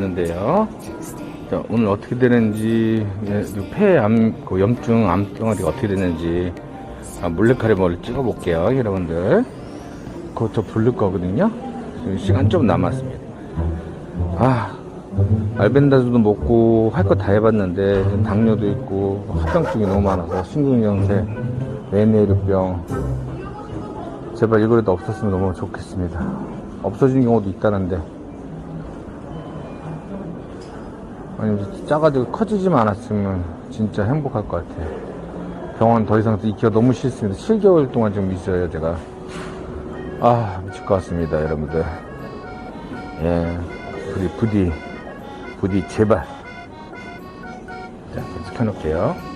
있는데요. 자, 오늘 어떻게 되는지, 예, 이 폐암, 그 염증, 암덩어리가 어떻게 되는지, 아, 몰래카메라를 찍어 볼게요, 여러분들. 그거 저 부를 거거든요. 시간 좀 남았습니다. 아, 알벤다주도 먹고 할 거 다 해봤는데, 당뇨도 있고, 합병증이 너무 많아서, 심근경색, 뇌내류병, 제발 이거라도 없었으면 너무 좋겠습니다. 없어진 경우도 있다는데. 아니, 짜가지고 커지지만 않았으면 진짜 행복할 것 같아요. 병원 더 이상 있기가 너무 싫습니다. 7개월 동안 지금 있어요, 제가. 아, 미칠 것 같습니다, 여러분들. 예, 부디, 부디, 부디, 제발. 자, 계속 켜놓을게요.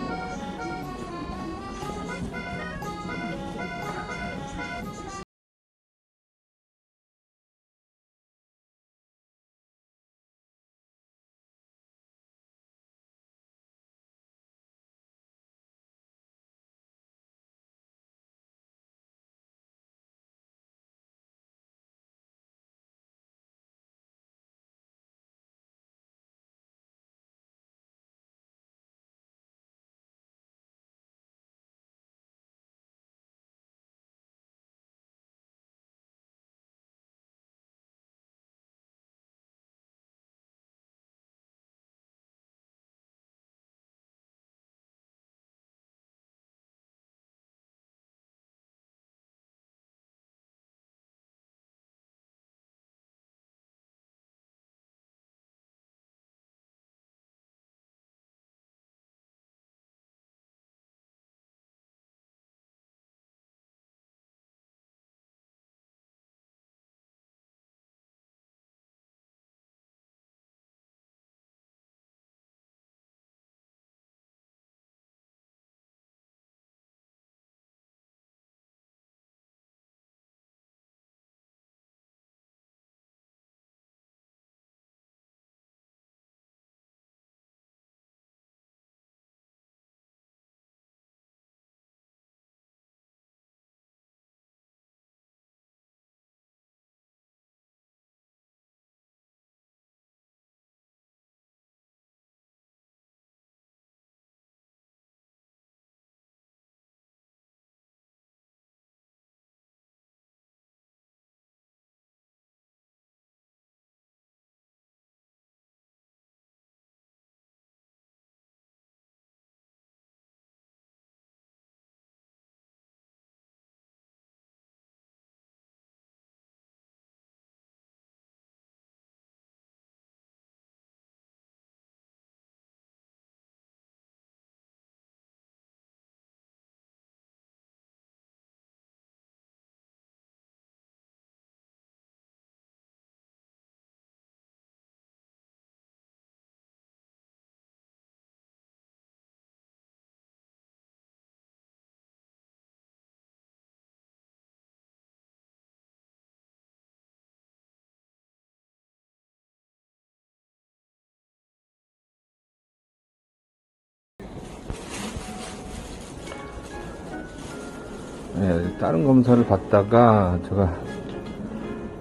예, 다른 검사를 받다가 제가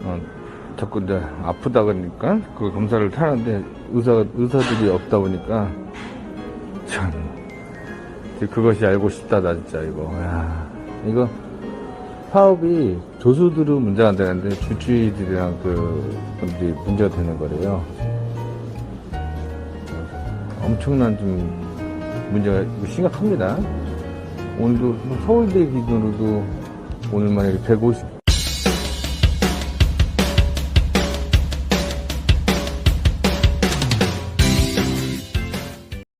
어, 자꾸 이제 아프다 그러니까 그 검사를 타는데 의사 의사들이 없다 보니까 참 그것이 알고 싶다다 진짜 이거 야, 이거 파업이 조수들은 문제가 안 되는데 주주들이랑 그 분들이 문제가 되는 거래요. 엄청난 좀 문제가 심각합니다. 오늘도 서울대 기준으로도 오늘만 이렇게 150